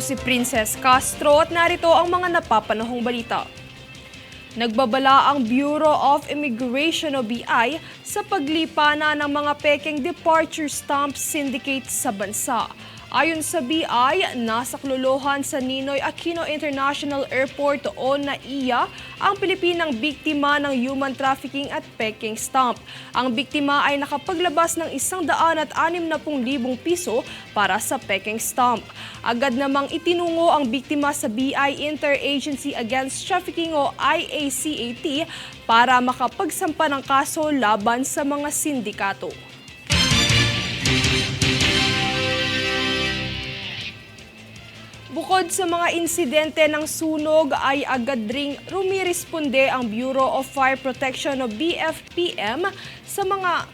si Princess Castro at narito ang mga napapanahong balita. Nagbabala ang Bureau of Immigration o BI sa paglipa na ng mga peking departure stamp syndicate sa bansa. Ayon sa BI, nasa kluluhan sa Ninoy Aquino International Airport o NAIA ang Pilipinang biktima ng human trafficking at peking stamp. Ang biktima ay nakapaglabas ng isang daan at anim na pung libong piso para sa peking stamp. Agad namang itinungo ang biktima sa BI Interagency Against Trafficking o IACAT para makapagsampa ng kaso laban sa mga sindikato. Bukod sa mga insidente ng sunog ay agad ring rumiresponde ang Bureau of Fire Protection o BFPM sa mga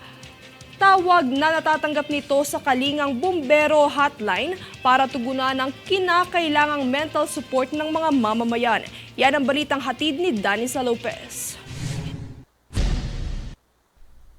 tawag na natatanggap nito sa Kalingang Bumbero Hotline para tugunan ang kinakailangang mental support ng mga mamamayan. Yan ang balitang hatid ni Danisa Lopez.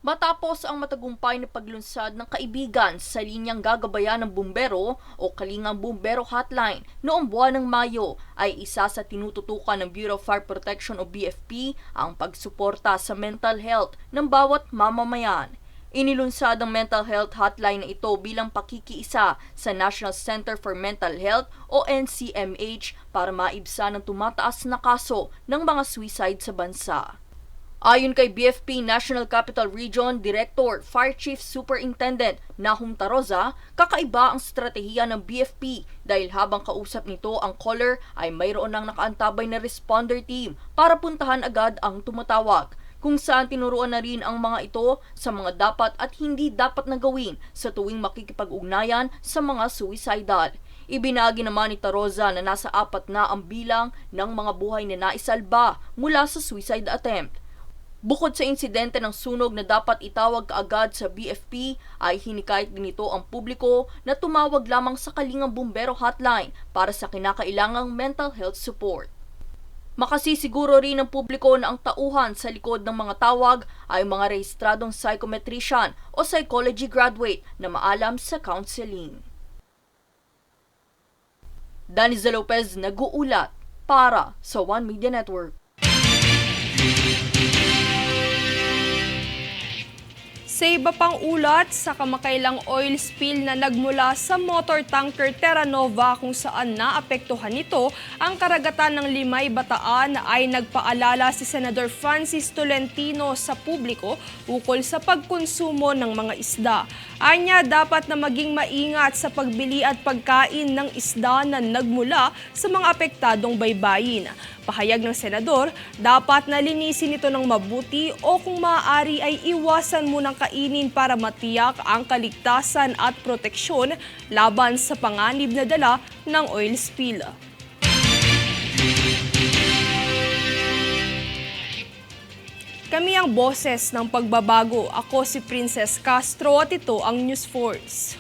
Matapos ang matagumpay na paglunsad ng kaibigan sa linyang gagabayan ng bumbero o Kalingang Bumbero Hotline noong buwan ng Mayo ay isa sa tinututukan ng Bureau of Fire Protection o BFP ang pagsuporta sa mental health ng bawat mamamayan. Inilunsad ang mental health hotline na ito bilang pakikiisa sa National Center for Mental Health o NCMH para maibsan ang tumataas na kaso ng mga suicide sa bansa. Ayon kay BFP National Capital Region Director Fire Chief Superintendent Nahum Taroza, kakaiba ang strategiya ng BFP dahil habang kausap nito ang caller ay mayroon ng nakaantabay na responder team para puntahan agad ang tumatawag kung saan tinuruan na rin ang mga ito sa mga dapat at hindi dapat na gawin sa tuwing makikipag-ugnayan sa mga suicidal. Ibinagi naman ni Taroza na nasa apat na ang bilang ng mga buhay na naisalba mula sa suicide attempt. Bukod sa insidente ng sunog na dapat itawag kaagad sa BFP, ay hinikayat din ito ang publiko na tumawag lamang sa Kalingang Bumbero Hotline para sa kinakailangang mental health support. Makasisiguro rin ng publiko na ang tauhan sa likod ng mga tawag ay mga rehistradong psychometrician o psychology graduate na maalam sa counseling. Daniza Lopez nag-uulat para sa One Media Network. Sa iba pang ulat, sa kamakailang oil spill na nagmula sa motor tanker Terra Nova kung saan naapektuhan nito ang karagatan ng Limay Bataan ay nagpaalala si Senador Francis Tolentino sa publiko ukol sa pagkonsumo ng mga isda. Anya dapat na maging maingat sa pagbili at pagkain ng isda na nagmula sa mga apektadong baybayin. Pahayag ng senador, dapat nalinisin ito ng mabuti o kung maaari ay iwasan munang kainin para matiyak ang kaligtasan at proteksyon laban sa panganib na dala ng oil spill. Kami ang boses ng pagbabago. Ako si Princess Castro at ito ang News Force.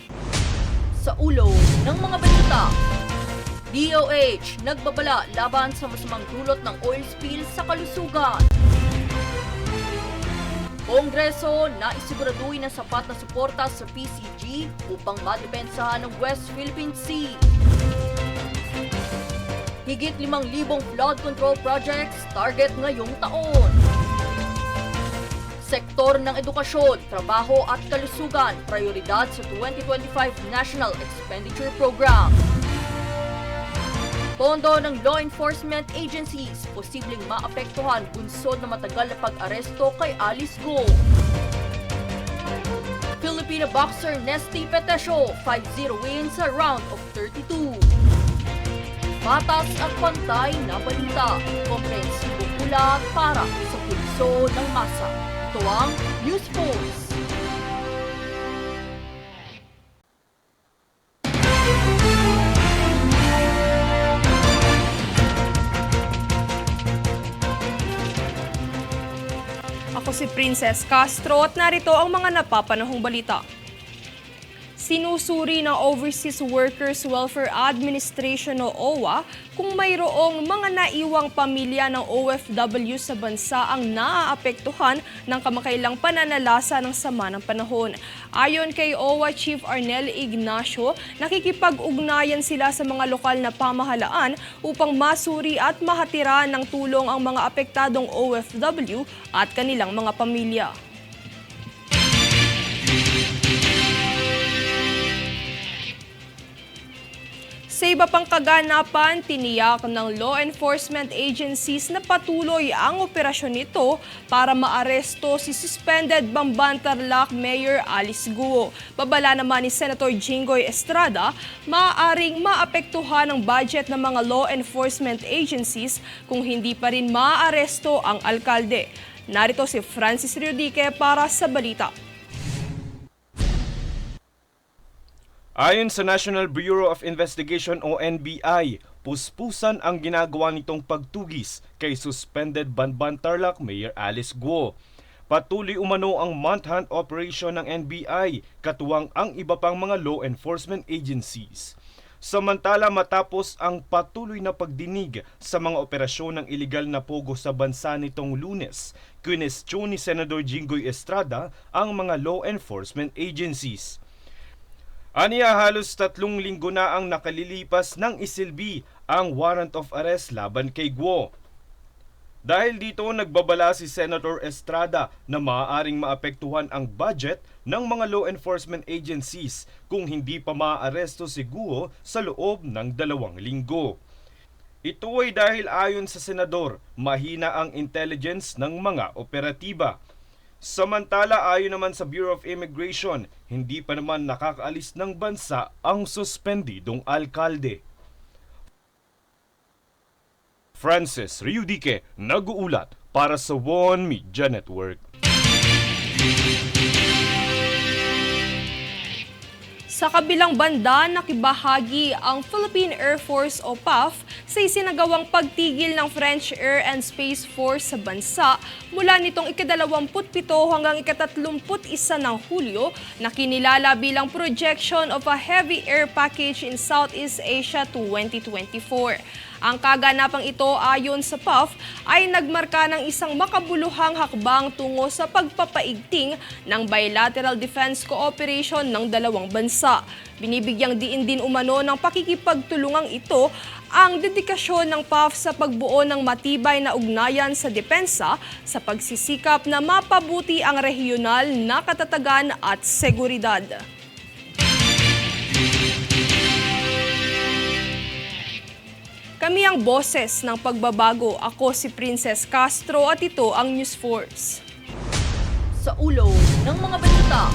Sa ulo ng mga balita, DOH nagbabala laban sa masamang dulot ng oil spill sa kalusugan. Kongreso na isiguraduhin ng sapat na suporta sa PCG upang madepensahan ng West Philippine Sea. Higit 5,000 flood control projects target ngayong taon. Sektor ng edukasyon, trabaho at kalusugan, prioridad sa 2025 National Expenditure Program. Pondo ng law enforcement agencies, posibleng maapektuhan bunsod na matagal na pag-aresto kay Alice Go. Filipino boxer Nesty Petesio, 5-0 win sa round of 32. Patas at pantay na balita, komprehensibong ulat para sa pulso ng masa. Ito ang News Pulse. Princess Castro at narito ang mga napapanahong balita. Sinusuri ng Overseas Workers Welfare Administration o OWA kung mayroong mga naiwang pamilya ng OFW sa bansa ang naaapektuhan ng kamakailang pananalasa ng sama ng panahon. Ayon kay OWA Chief Arnel Ignacio, nakikipag-ugnayan sila sa mga lokal na pamahalaan upang masuri at mahatiran ng tulong ang mga apektadong OFW at kanilang mga pamilya. Sa iba pang kaganapan, tiniyak ng law enforcement agencies na patuloy ang operasyon nito para maaresto si suspended Bambantarlac Mayor Alice Guo. Babala naman ni Senator Jinggoy Estrada, maaaring maapektuhan ang budget ng mga law enforcement agencies kung hindi pa rin maaresto ang alkalde. Narito si Francis Riodique para sa balita. Ayon sa National Bureau of Investigation o NBI, puspusan ang ginagawa nitong pagtugis kay suspended Banban Tarlac Mayor Alice Guo. Patuloy umano ang month-hunt operation ng NBI, katuwang ang iba pang mga law enforcement agencies. Samantala matapos ang patuloy na pagdinig sa mga operasyon ng iligal na pogo sa bansa nitong lunes, kwinestyon ni Senador Jinggoy Estrada ang mga law enforcement agencies. Aniya halos tatlong linggo na ang nakalilipas ng isilbi ang warrant of arrest laban kay Guo. Dahil dito nagbabala si Senator Estrada na maaaring maapektuhan ang budget ng mga law enforcement agencies kung hindi pa maaaresto si Guo sa loob ng dalawang linggo. Ito ay dahil ayon sa senador, mahina ang intelligence ng mga operatiba. Samantala ayon naman sa Bureau of Immigration, hindi pa naman nakakaalis ng bansa ang suspendidong alkalde. Francis Riudique, nag-uulat para sa One Media Network. Sa kabilang banda, nakibahagi ang Philippine Air Force o PAF sa isinagawang pagtigil ng French Air and Space Force sa bansa mula nitong ikadalawamput-pito hanggang ikatatlumput isa ng Hulyo na kinilala bilang projection of a heavy air package in Southeast Asia 2024. Ang kaganapang ito ayon sa PAF ay nagmarka ng isang makabuluhang hakbang tungo sa pagpapaigting ng bilateral defense cooperation ng dalawang bansa. Binibigyang diin din umano ng pakikipagtulungang ito ang dedikasyon ng PAF sa pagbuo ng matibay na ugnayan sa depensa sa pagsisikap na mapabuti ang regional na katatagan at seguridad. Kami ang boses ng pagbabago. Ako si Princess Castro at ito ang News Force. Sa ulo ng mga balita,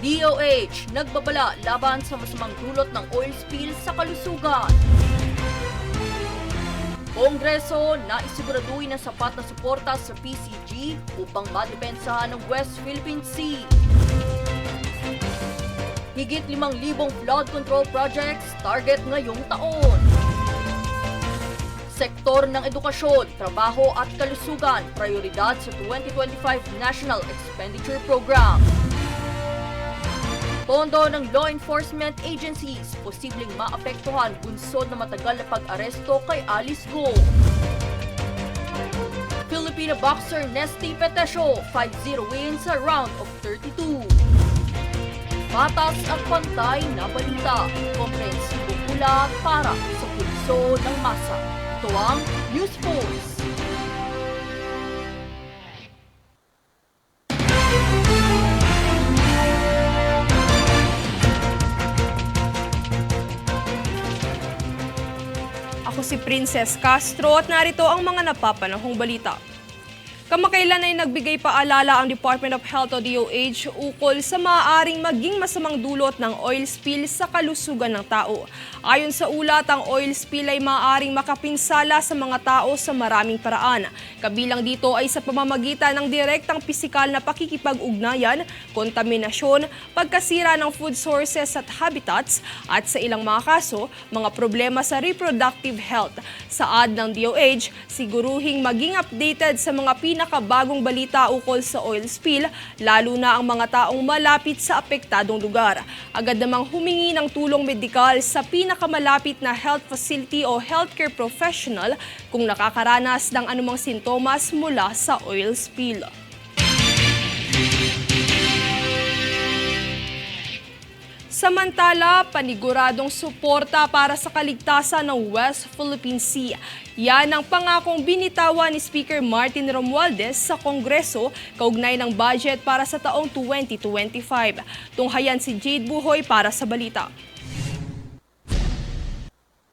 DOH nagbabala laban sa masamang dulot ng oil spill sa kalusugan. Kongreso na isiguraduhin ng sapat na suporta sa PCG upang madepensahan ng West Philippine Sea. Higit 5,000 flood control projects target ngayong taon. Sektor ng edukasyon, trabaho at kalusugan, prioridad sa 2025 National Expenditure Program. Pondo ng law enforcement agencies, posibleng maapektuhan bunsod na matagal na pag-aresto kay Alice Go. Filipino boxer Nesty Petesio, 5-0 win sa round of 32. Patas at pantay na balita, komprehensibong ulat para sa pulso ng masa. Ito News Pulse. Ako si Princess Castro at narito ang mga napapanahong balita. Kamakailan ay nagbigay paalala ang Department of Health o DOH ukol sa maaaring maging masamang dulot ng oil spill sa kalusugan ng tao. Ayon sa ulat, ang oil spill ay maaaring makapinsala sa mga tao sa maraming paraan. Kabilang dito ay sa pamamagitan ng direktang pisikal na pakikipag-ugnayan, kontaminasyon, pagkasira ng food sources at habitats, at sa ilang mga kaso, mga problema sa reproductive health. Sa ad ng DOH, siguruhing maging updated sa mga pinakabagong balita ukol sa oil spill, lalo na ang mga taong malapit sa apektadong lugar. Agad namang humingi ng tulong medikal sa pinakamalapit na health facility o healthcare professional kung nakakaranas ng anumang sintomas mula sa oil spill. Samantala, paniguradong suporta para sa kaligtasan ng West Philippine Sea. Yan ang pangakong binitawan ni Speaker Martin Romualdez sa Kongreso kaugnay ng budget para sa taong 2025. Tunghayan si Jade Buhoy para sa balita.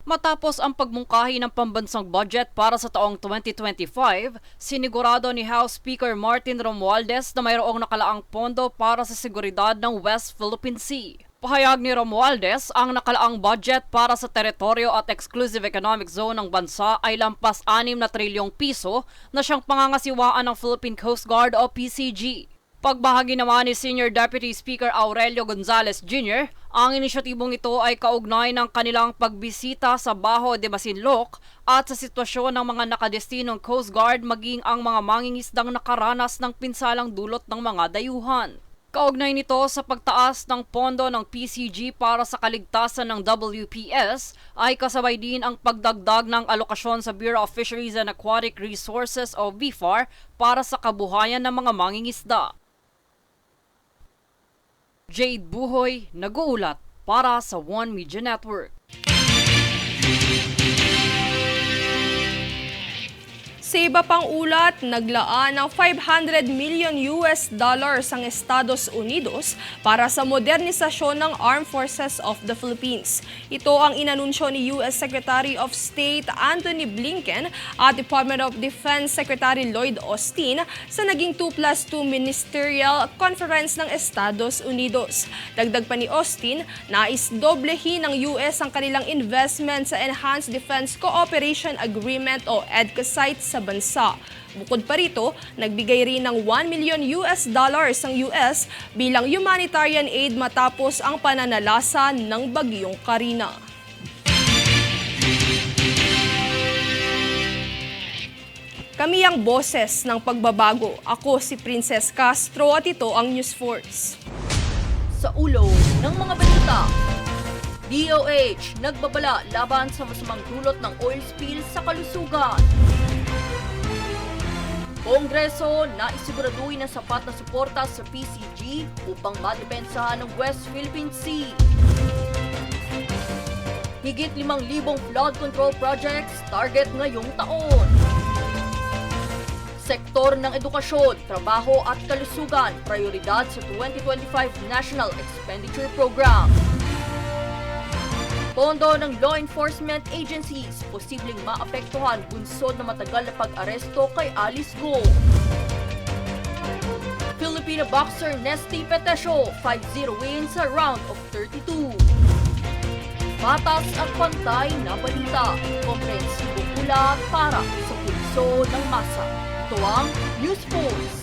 Matapos ang pagmungkahi ng pambansang budget para sa taong 2025, sinigurado ni House Speaker Martin Romualdez na mayroong nakalaang pondo para sa seguridad ng West Philippine Sea. Pahayag ni Romualdez, ang nakalaang budget para sa teritoryo at exclusive economic zone ng bansa ay lampas 6 na trilyong piso na siyang pangangasiwaan ng Philippine Coast Guard o PCG. Pagbahagi naman ni Senior Deputy Speaker Aurelio Gonzales Jr., ang inisyatibong ito ay kaugnay ng kanilang pagbisita sa Baho de Masinloc at sa sitwasyon ng mga nakadestinong Coast Guard maging ang mga mangingisdang nakaranas ng pinsalang dulot ng mga dayuhan. Kaugnay nito sa pagtaas ng pondo ng PCG para sa kaligtasan ng WPS ay kasabay din ang pagdagdag ng alokasyon sa Bureau of Fisheries and Aquatic Resources o BFAR para sa kabuhayan ng mga mangingisda. Jade Buhoy, nag-uulat para sa One Media Network. Sa iba pang ulat, naglaan ng 500 million US dollars ang Estados Unidos para sa modernisasyon ng Armed Forces of the Philippines. Ito ang inanunsyo ni US Secretary of State Anthony Blinken at Department of Defense Secretary Lloyd Austin sa naging 2 plus 2 Ministerial Conference ng Estados Unidos. Dagdag pa ni Austin, nais doblehin ng US ang kanilang investment sa Enhanced Defense Cooperation Agreement o EDCA sa bansa. Bukod pa rito, nagbigay rin ng 1 million US dollars ang US bilang humanitarian aid matapos ang pananalasa ng bagyong Karina. Kami ang boses ng pagbabago. Ako si Princess Castro at ito ang News Force. Sa ulo ng mga balita, DOH nagbabala laban sa masamang dulot ng oil spill sa kalusugan. Kongreso na isiguraduhin ng sapat na suporta sa PCG upang madepensahan ng West Philippine Sea. Higit 5,000 flood control projects target ngayong taon. Sektor ng edukasyon, trabaho at kalusugan, prioridad sa 2025 National Expenditure Program. Pondo ng law enforcement agencies, posibleng maapektuhan bunsod na matagal na pag-aresto kay Alice Go. Filipino boxer Nesty Petesio, 5-0 win sa round of 32. Patas at pantay na balita, komprehensibong ulat para sa pulso ng masa. Ito ang News Pulse.